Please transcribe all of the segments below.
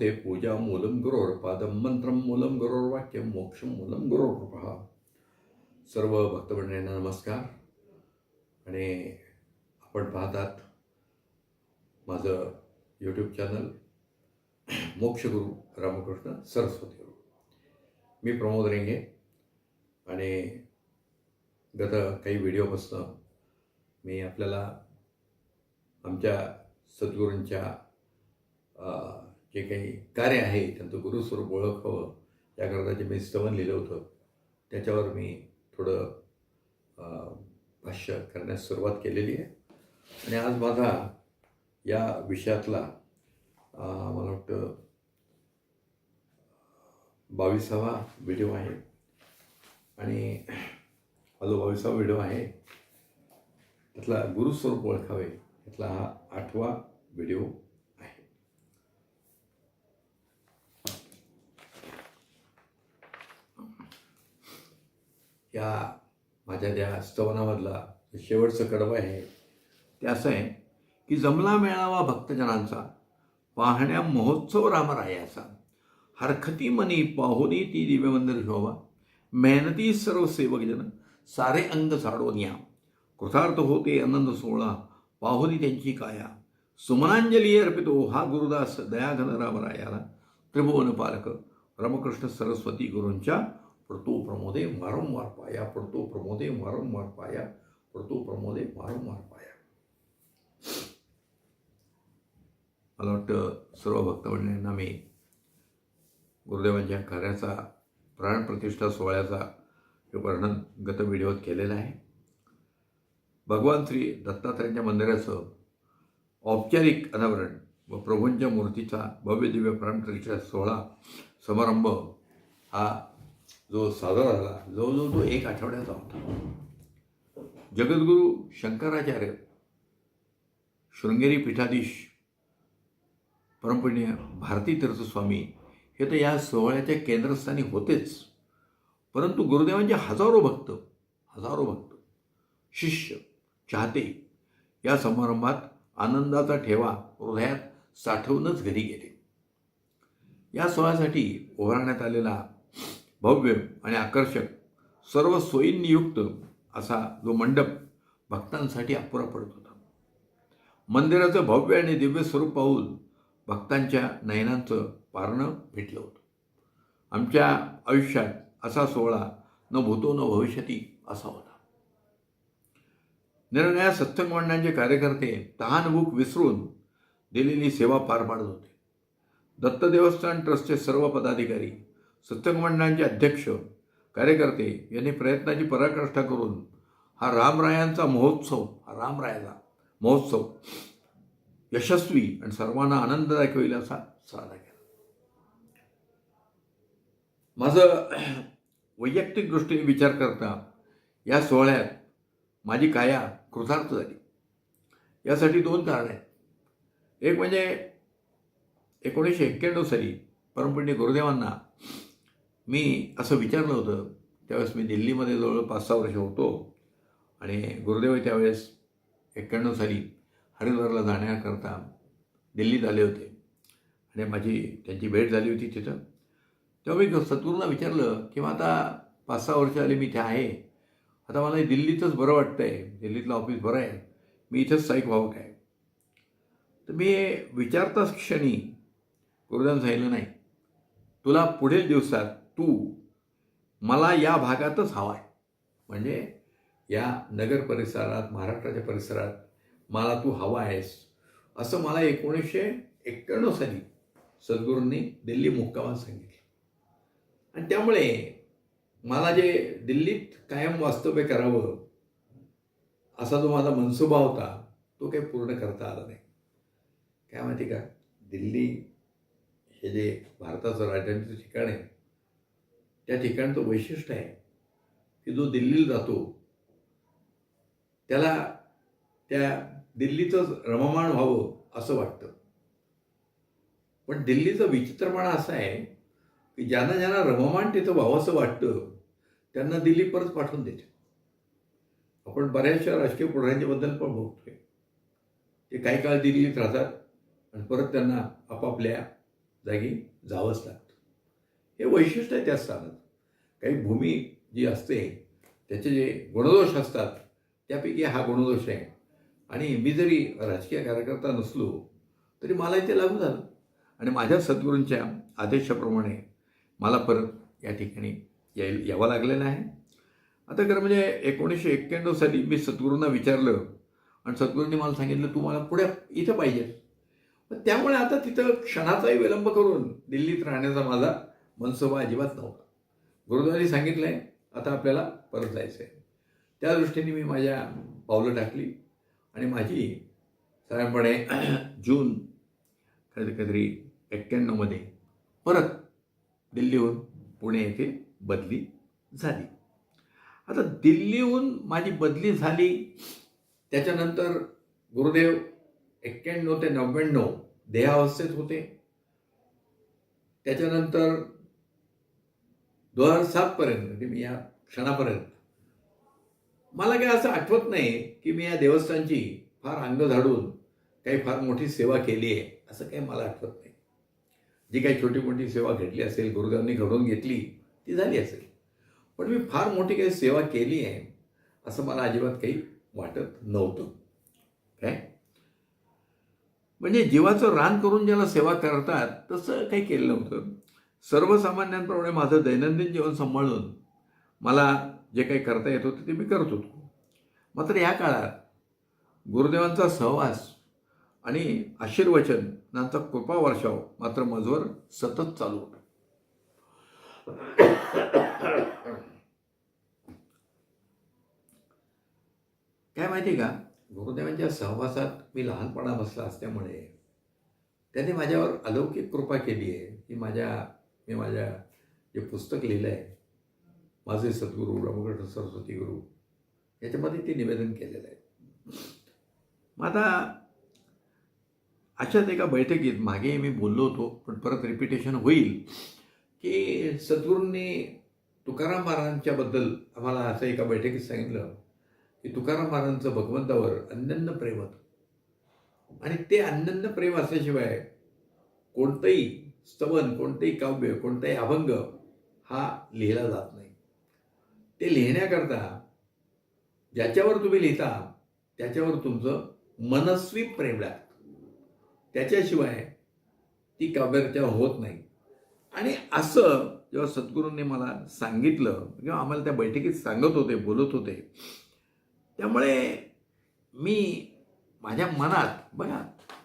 ते पूजा मूलं गुरोर पादं मंत्रं मूलं गुरोर वाक्यं मोक्षं मूलं गुरोर कृपा सर्व भक्तमंडळींना नमस्कार। आणि आपण पाहतात माझं यूट्यूब चॅनल मोक्षगुरू रामकृष्ण सरस्वती गुरु। मी प्रमोद रेंगे आणि गत काही व्हिडिओपासून मी आपल्याला आमच्या सद्गुरूंच्या जे काही कार्य आहे त्यांचं गुरुस्वरूप ओळखावं याकरता जे मी स्तवन लिहिलं होतं त्याच्यावर मी थोडं भाष्य करण्यास सुरुवात केलेली आहे. आणि आज माझा या विषयातला मला वाटतं बावीसावा व्हिडिओ आहे. आणि हा जो बावीसावा व्हिडिओ आहे त्यातला गुरुस्वरूप ओळखावे त्यातला हा आठवा व्हिडिओ आहे या माझ्या ज्या स्तवनामधला शेवटचं कडवं आहे ते असं आहे की जमला मेळावा भक्तजनांचा पाहण्या महोत्सव रामरायाचा हरखती मनी पाहुनी ती दिव्यमंदिर शोभा. मेहनती सर्व सेवकजन सारे अंग साडून या. कृतार्थ होते आनंद सोहळा पाहुनी त्यांची काया. सुमनांजली अर्पितो हा गुरुदास दयाघन रामरायाला त्रिभुवन पालक रमकृष्ण सरस्वती गुरूंच्या पडतो प्रमोदे वारंवार पाया पडतो प्रमोदे वारंवार पाया पडतो प्रमोदे वारंवार पाया। मला वाटतं सर्व भक्तमंडळींना मी गुरुदेवांच्या कार्याचा प्राणप्रतिष्ठा सोहळ्याचा वर्णन गत व्हिडिओत केलेला आहे. भगवान श्री दत्तात्रयांच्या मंदिराचं औपचारिक अनावरण व प्रभूंच्या मूर्तीचा भव्य दिव्य प्राणप्रतिष्ठा सोहळा समारंभ हा जो साजरा झाला जवळजवळ तो एक आठवड्याचा होता. जगद्गुरू शंकराचार्य शृंगेरी पीठाधीश परमपूज्य भारती तीर्थस्वामी हे तर या सोहळ्याच्या केंद्रस्थानी होतेच. परंतु गुरुदेवांचे हजारो भक्त हजारो भक्त शिष्य चाहते या समारंभात आनंदाचा ठेवा हृदयात साठवूनच घरी गेले. या सोहळ्यासाठी उभारण्यात आलेला भव्य आणि आकर्षक सर्व सोयींनीयुक्त असा जो मंडप भक्तांसाठी अपुरा पडत होता. मंदिराचं भव्य आणि दिव्य स्वरूप पाहून भक्तांच्या नयनांचं पारणं भेटलं होतं. आमच्या आयुष्यात असा सोहळा न भूतो न भविष्यती असा होता. निरनिळ्या सत्संग मंडळांचे कार्यकर्ते तहानभूक विसरून दिलेली सेवा पार पाडत होते. दत्त देवस्थान ट्रस्टचे सर्व पदाधिकारी सत्संग मंडळांचे अध्यक्ष कार्यकर्ते यांनी प्रयत्नाची पराकाष्ठा करून हा रामरायांचा महोत्सव हा रामरायाचा महोत्सव यशस्वी आणि सर्वांना आनंददायक होईल असा साधा केला. माझं वैयक्तिक दृष्टीने विचार करता या सोहळ्यात माझी काया कृतार्थ झाली. यासाठी दोन कारण आहेत. एक म्हणजे एकोणीसशे एक्क्याण्णव साली परमपंडित गुरुदेवांना मी असं विचारलं होतं. त्यावेळेस मी दिल्लीमध्ये जवळ पाच सहा वर्ष होतो. आणि गुरुदेव त्यावेळेस एक्क्याण्णव साली हरिद्वारला जाण्याकरता दिल्लीत आले होते. आणि माझी त्यांची भेट झाली होती तिथं. तेव्हा मी सद्गुरूंना विचारलं की मग आता पाच सहा वर्ष आले मी इथे आहे. आता मला दिल्लीतच बरं वाटतं आहे दिल्लीतलं ऑफिस बरं आहे. मी इथंच स्थायिक व्हावं काय? तर मी विचारताच क्षणी गुरुदेव सांगितलं नाही. तुला पुढील दिवसात तू मला या भागातच हवा आहे म्हणजे या नगर परिसरात महाराष्ट्राच्या परिसरात मला तू हवा आहेस असं मला एकोणीसशे एक्क्याण्णव साली सद्गुरूंनी दिल्ली मुक्कामात सांगितलं. आणि त्यामुळे मला जे दिल्लीत कायम वास्तव्य करावं असा जो माझा मनसुबा होता तो काही पूर्ण करता आला नाही. काय माहिती का? दिल्ली हे जे भारताचं राजधानीचं ठिकाण आहे त्या ठिकाणचं वैशिष्ट्य आहे. की जो दिल्लीला जातो त्याला त्या दिल्लीचंच रममाण व्हावं असं वाटतं. पण दिल्लीचं विचित्रपणा असा आहे की ज्यांना ज्यांना रममाण तिथं व्हावंसं वाटतं त्यांना दिल्ली परत पाठवून देते आपण बऱ्याचशा राजकीय पुढाऱ्यांच्याबद्दल पण बघतोय. ते काही काळ दिल्लीत राहतात आणि परत त्यांना आपापल्या जागी जावंच लागतं. हे वैशिष्ट्य आहे त्या स्थानात काही भूमी जी असते त्याचे जे गुणदोष असतात त्यापैकी हा गुणदोष आहे. आणि मी जरी राजकीय कार्यकर्ता नसलो तरी मला ते लागू झालं. आणि माझ्या सद्गुरूंच्या आदेशाप्रमाणे मला परत या ठिकाणी याय यावं लागलेलं आहे. आता खरं म्हणजे एकोणीसशे एक्क्याण्णव साली मी सद्गुरूंना विचारलं आणि सद्गुरूंनी मला सांगितलं तू मला पुढे इथं पाहिजे पण त्यामुळे आता तिथं क्षणाचाही विलंब करून दिल्लीत राहण्याचा माझा मनसोबा अजिबात नव्हता. गुरुद्वारी सांगितलं आहे आता आपल्याला परत जायचं आहे त्या दृष्टीने मी माझ्या पावलं टाकली आणि माझी साधारणपणे जून कधी कधीतरी एक्क्याण्णवमध्ये परत दिल्लीहून पुणे येथे बदली झाली. आता दिल्लीहून माझी बदली झाली त्याच्यानंतर गुरुदेव एक्क्याण्णव ते नव्याण्णव देहावस्थेत होते. त्याच्यानंतर दोन हजार सातपर्यंत म्हणजे मी या क्षणापर्यंत. मला काही असं आठवत नाही की मी या देवस्थानची फार अंग झाडून काही फार मोठी सेवा केली आहे असं काही मला आठवत नाही. जी काही छोटी मोठी सेवा घेतली असेल गुरुदेवांनी घडवून घेतली ती झाली असेल. पण मी फार मोठी काही सेवा केली आहे असं मला अजिबात काही वाटत नव्हतं. काय? म्हणजे जीवाचं रान करून ज्याला सेवा करतात तसं काही केलं नव्हतं. सर्वसामान्यांप्रमाणे माझं दैनंदिन जीवन सांभाळून मला जे काही करता येत होतं ते मी करत होतो. मात्र या काळात गुरुदेवांचा सहवास आणि आशीर्वचन यांचा कृपा वर्षाव मात्र मजवर सतत चालू होता. काय माहिती का? गुरुदेवांच्या सहवासात मी लहानपणा बसला असल्यामुळे त्यांनी माझ्यावर अलौकिक कृपा केली आहे. की माझ्या मी माझ्या जे पुस्तक लिहिलं आहे माझे सद्गुरू रमकृष्ण सरस्वती गुरु याच्यामध्ये ते निवेदन केलेलं आहे. मग आता अशाच एका बैठकीत मागे मी बोललो होतो पण परत रिपिटेशन होईल की सद्गुरूंनी तुकाराम महाराजांच्याबद्दल आम्हाला असं एका बैठकीत सांगितलं की तुकाराम महाराजांचं भगवंतावर अन्यन्य प्रेम होतं. आणि ते अन्यन्य प्रेम असल्याशिवाय कोणतंही स्तवन कोणतंही काव्य कोणताही अभंग हा लिहिला जात नाही. ते लिहिण्याकरता ज्याच्यावर तुम्ही लिहिता त्याच्यावर तुमचं मनस्वी प्रेम लागतं. त्याच्याशिवाय ती काव्यरचना होत नाही. आणि असं जेव्हा सद्गुरूंनी मला सांगितलं किंवा आम्हाला त्या बैठकीत सांगत होते बोलत होते त्यामुळे मी माझ्या मनात बघा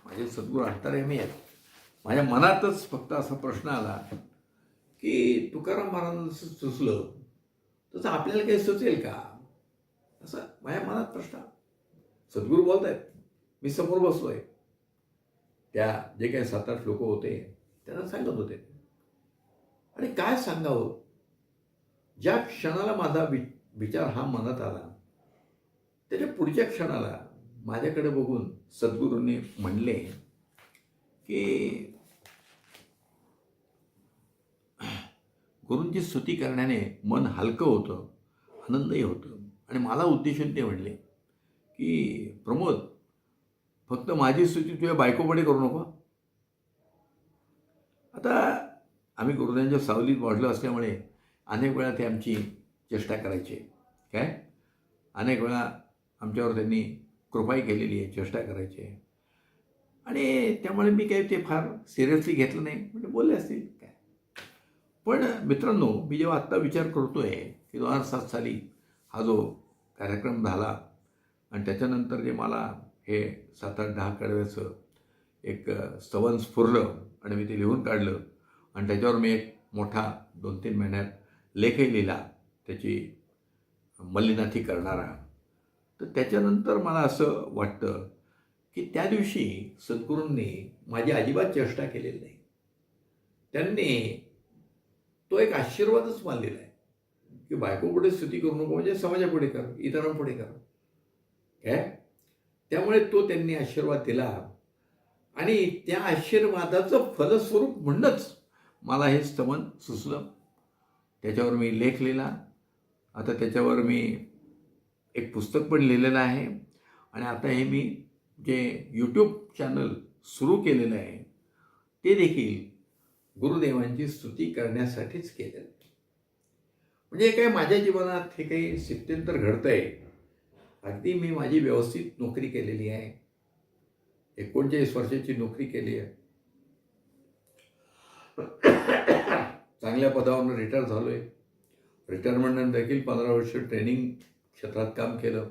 माझे सद्गुरू अठ्ठारे मी आहेत. माझ्या मनातच फक्त असा प्रश्न आला की तुकाराम महाराजांचं सुचलं तसं आपल्याला काही सुचेल का? असं माझ्या मनात प्रश्न. सद्गुरू बोलत आहेत मी समोर बसलोय. त्या जे काही सात आठ लोक होते त्यांना सांगत होते. आणि काय सांगावं? ज्या क्षणाला माझा वि विचार हा मनात आला त्याच्या पुढच्या क्षणाला माझ्याकडे बघून सद्गुरूंनी म्हणले की गुरूंची स्तुती करण्याने मन हलकं होतं आनंदही होतं. आणि मला उद्देशून ते म्हणले की प्रमोद फक्त माझी स्तुती तुझ्या बायकोपडे करू नको. आता आम्ही गुरुदांच्या सावलीत वाढलो असल्यामुळे अनेक वेळा ते आमची चेष्टा करायचे. काय? अनेक वेळा आमच्यावर त्यांनी कृपाई केलेली आहे चेष्टा करायचे. आणि त्यामुळे मी काही ते फार सिरियसली घेतलं नाही. म्हणजे बोलले असतील. पण मित्रांनो मी जेव्हा आत्ता विचार करतो आहे की दोन हजार सात साली हा जो कार्यक्रम झाला आणि त्याच्यानंतर जे मला हे सात आठ दहा कडव्याचं एक स्तवन स्फुरलं आणि मी ते लिहून काढलं आणि त्याच्यावर मी एक मोठा दोन तीन महिन्यात लेखही लिहिला त्याची मलिनाथी करणारा. तर त्याच्यानंतर मला असं वाटतं की त्या दिवशी सद्गुरूंनी माझी अजिबात चेष्टा केलेली नाही. त्यांनी तो एक आशीर्वादच मानलेला आहे. की बायको पुढे स्तुती करू नको म्हणजे समाजापुढे कर इतरांपुढे कर. काय त्यामुळे तो त्यांनी आशीर्वाद दिला. आणि त्या आशीर्वादाचं फलस्वरूप म्हणणंच मला हे स्तमन सुचलं. त्याच्यावर मी लेख लिहिला. आता त्याच्यावर मी एक पुस्तक पण लिहिलेलं आहे. आणि आता हे मी जे यूट्यूब चॅनल सुरू केलेलं आहे ते देखील गुरुदेवांची स्तुती करण्यासाठीच केल्या म्हणजे काय माझ्या जीवनात हे काही सिद्ध्यंतर आहे अगदी मी माझी व्यवस्थित नोकरी केलेली आहे. एकोणचाळीस वर्षाची नोकरी केली आहे. चांगल्या पदावरून रिटायर झालो आहे रिटायरमेंट देखील पंधरा वर्ष ट्रेनिंग क्षेत्रात काम केलं.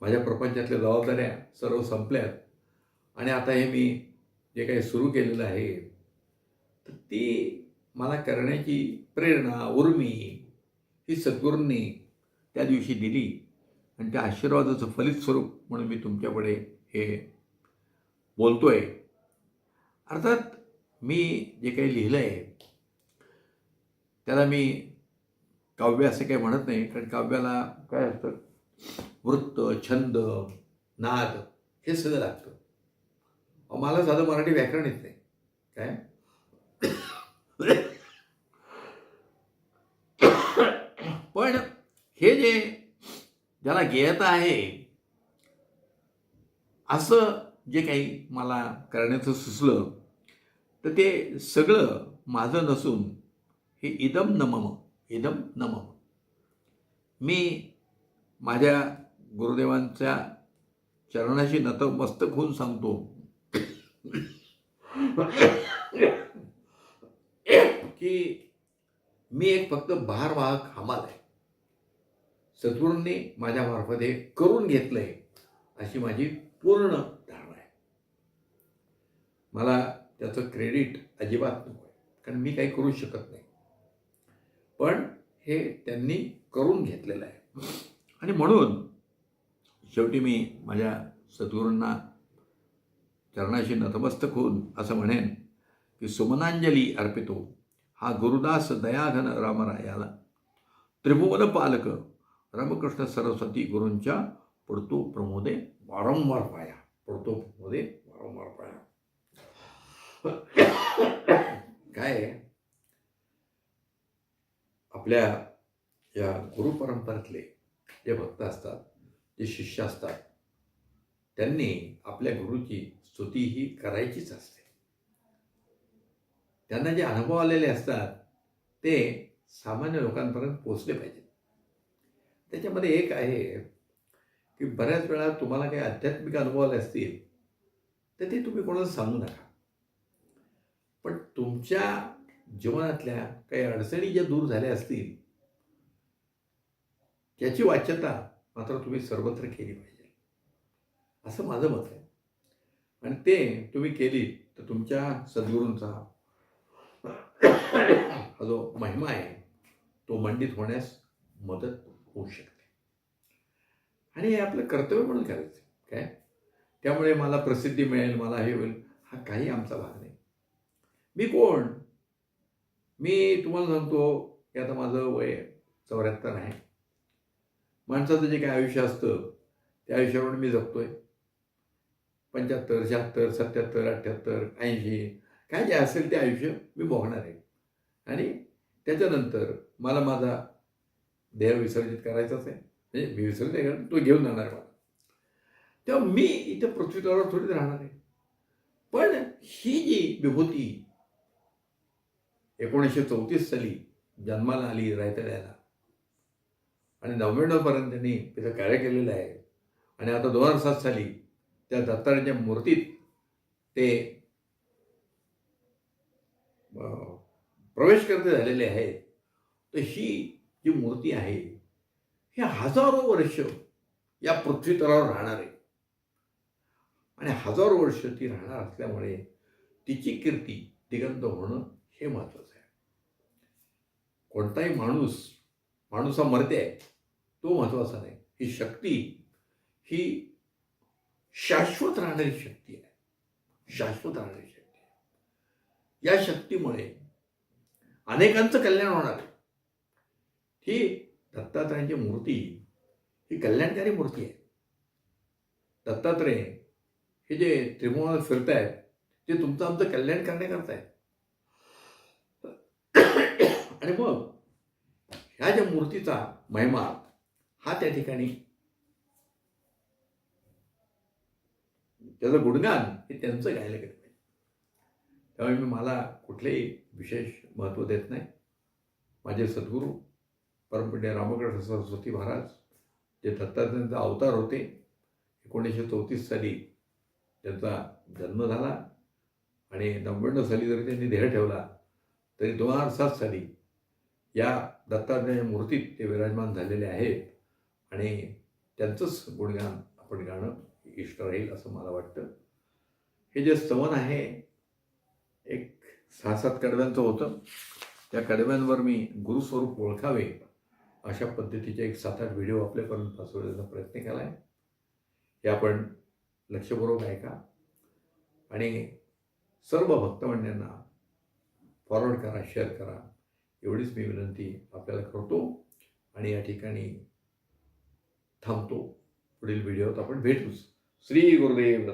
माझ्या प्रपंचातल्या जबाबदाऱ्या सर्व संपल्यात. आणि आता हे मी जे काही सुरू केलेलं आहे तर ते मला करण्याची प्रेरणा उर्मी ही सद्गुरूंनी त्या दिवशी दिली. आणि त्या आशीर्वादाचं फलित स्वरूप म्हणून मी तुमच्याकडे हे बोलतो आहे अर्थात मी जे काही लिहिलं आहे त्याला मी काव्य असं काही म्हणत नाही कारण काव्याला काय असतं? वृत्त छंद नाद हे सगळं लागतं. मला साधं मराठी व्याकरण येत नाही. काय पण हे जे ज्याला गेयता आहे. असं जे काही मला करण्याचं सुचलं तर ते सगळं माझं नसून हे इदम नमम इदम नमम. मी माझ्या गुरुदेवांच्या चरणाशी नतमस्तक होऊन सांगतो. की मी एक फक्त भारवाहक हमाल आहे. सद्गुरूंनी माझ्या मार्फत हे करून घेतलंय अशी माझी पूर्ण धारणा आहे. मला त्याचं क्रेडिट अजिबात नको आहे कारण मी काही करू शकत नाही. पण हे त्यांनी करून घेतलेलं आहे. आणि म्हणून शेवटी मी माझ्या सद्गुरूंना चरणाशी नतमस्तक होऊन असं म्हणेन की सुमनांजली अर्पितो हा गुरुदास दयाघन रामरायाला त्रिभुवन पालक रामकृष्ण सरस्वती गुरूंच्या पडतो प्रमोदे वारंवार पाया. पडतो प्रमोदे वारंवार पाया. काय आहे? आपल्या या गुरुपरंपरेतले जे भक्त असतात जे शिष्य असतात त्यांनी आपल्या गुरुची स्तुती ही करायचीच असते. त्यांना जे अनुभव आलेले असतात ते सामान्य लोकांपर्यंत पोचले पाहिजेत. त्याच्यामध्ये एक आहे की बऱ्याच वेळा तुम्हाला काही आध्यात्मिक अनुभव आले असतील तर ते तुम्ही कोणाला सांगू नका. पण तुमच्या जीवनातल्या काही अडचणी ज्या दूर झाल्या असतील त्याची वाच्यता मात्र तुम्ही सर्वत्र केली पाहिजे. असं माझं मत आहे. आणि ते तुम्ही केली तर तुमच्या सद्गुरूंचा हा जो महिमा आहे तो मंडित होण्यास मदत होऊ शकते. आणि हे आपलं कर्तव्य म्हणून करायचं. काय? त्यामुळे मला प्रसिद्धी मिळेल मला हे होईल. हा काही आमचा भाग नाही. मी कोण? मी तुम्हाला सांगतो की आता माझं वय चौऱ्याहत्तर आहे. माणसाचं जे काही आयुष्य असतं त्या आयुष्यावर मी जगतोय. पंच्याहत्तर शहात्तर सत्याहत्तर अठ्ठ्याहत्तर ऐंशी काय जे असेल ते आयुष्य मी भोगणार आहे. आणि त्याच्यानंतर मला माझा देह विसर्जित करायचाच आहे. म्हणजे मी विसर्जित आहे कारण तो घेऊन जाणार मला. तेव्हा मी इथं पृथ्वीतलावर थोडीच राहणार आहे. पण ही जी विभूती एकोणीसशे चौतीस साली जन्माला आली रायतड्याला आणि नव्याण्णवपर्यंत त्यांनी तिथं कार्य केलेलं आहे. आणि आता दोन हजार सात साली त्या दत्तारांच्या मूर्तीत ते प्रवेश करते झालेले आहेत. तर ही जी मूर्ती आहे हे हजारो वर्ष या पृथ्वीतलावर राहणार आहे. आणि हजारो वर्ष ती राहणार असल्यामुळे तिची कीर्ती दिगंत होणं हे महत्वाचं आहे. कोणताही माणूस माणूस हा मरते आहे तो महत्त्वाचा नाही. ही शक्ती ही शाश्वत राहणारी शक्ती आहे. शाश्वत राहणारी शक्ती आहे. या शक्तीमुळे अनेकांचं कल्याण होणार आहे. ही दत्तात्रयांची मूर्ती ही कल्याणकारी मूर्ती आहे. दत्तात्रय हे जे त्रिभुवनात फिरतायत ते तुमचं आमचं कल्याण करण्याकरता आहे आणि मग ह्या ज्या मूर्तीचा महिमा हा त्या ठिकाणी त्याचं गुणगान हे त्यांचं गायला गेलं पाहिजे. त्यामुळे मी मला कुठलेही विशेष महत्त्व देत नाही. माझे सद्गुरू परमपूज्य रामकृष्ण सरस्वती महाराज जे दत्तात्रयांचा अवतार होते एकोणीसशे चौतीस साली त्यांचा जन्म झाला आणि नव्याण्णव साली जरी त्यांनी देह ठेवला तरी दोन हजार सात साली या दत्तात्रय मूर्तीत ते विराजमान झालेले आहेत आणि त्यांचंच गुणगान आपण गाणं इष्ट राहील असं मला वाटतं. हे जे स्तवन आहे एक सहा सात कडव्यांचं होतं. त्या कडव्यांवर मी गुरुस्वरूप ओळखावे. अशा पद्धतीचे एक सात आठ व्हिडिओ आपल्यापर्यंत पासवण्याचा प्रयत्न केला आहे हे आपण लक्षपूर्वक ऐका. आणि सर्व भक्तमंडळांना फॉरवर्ड करा शेअर करा. एवढीच मी विनंती आपल्याला करतो. आणि या ठिकाणी थांबतो. पुढील व्हिडिओत आपण भेटूच. श्री गुरुदेव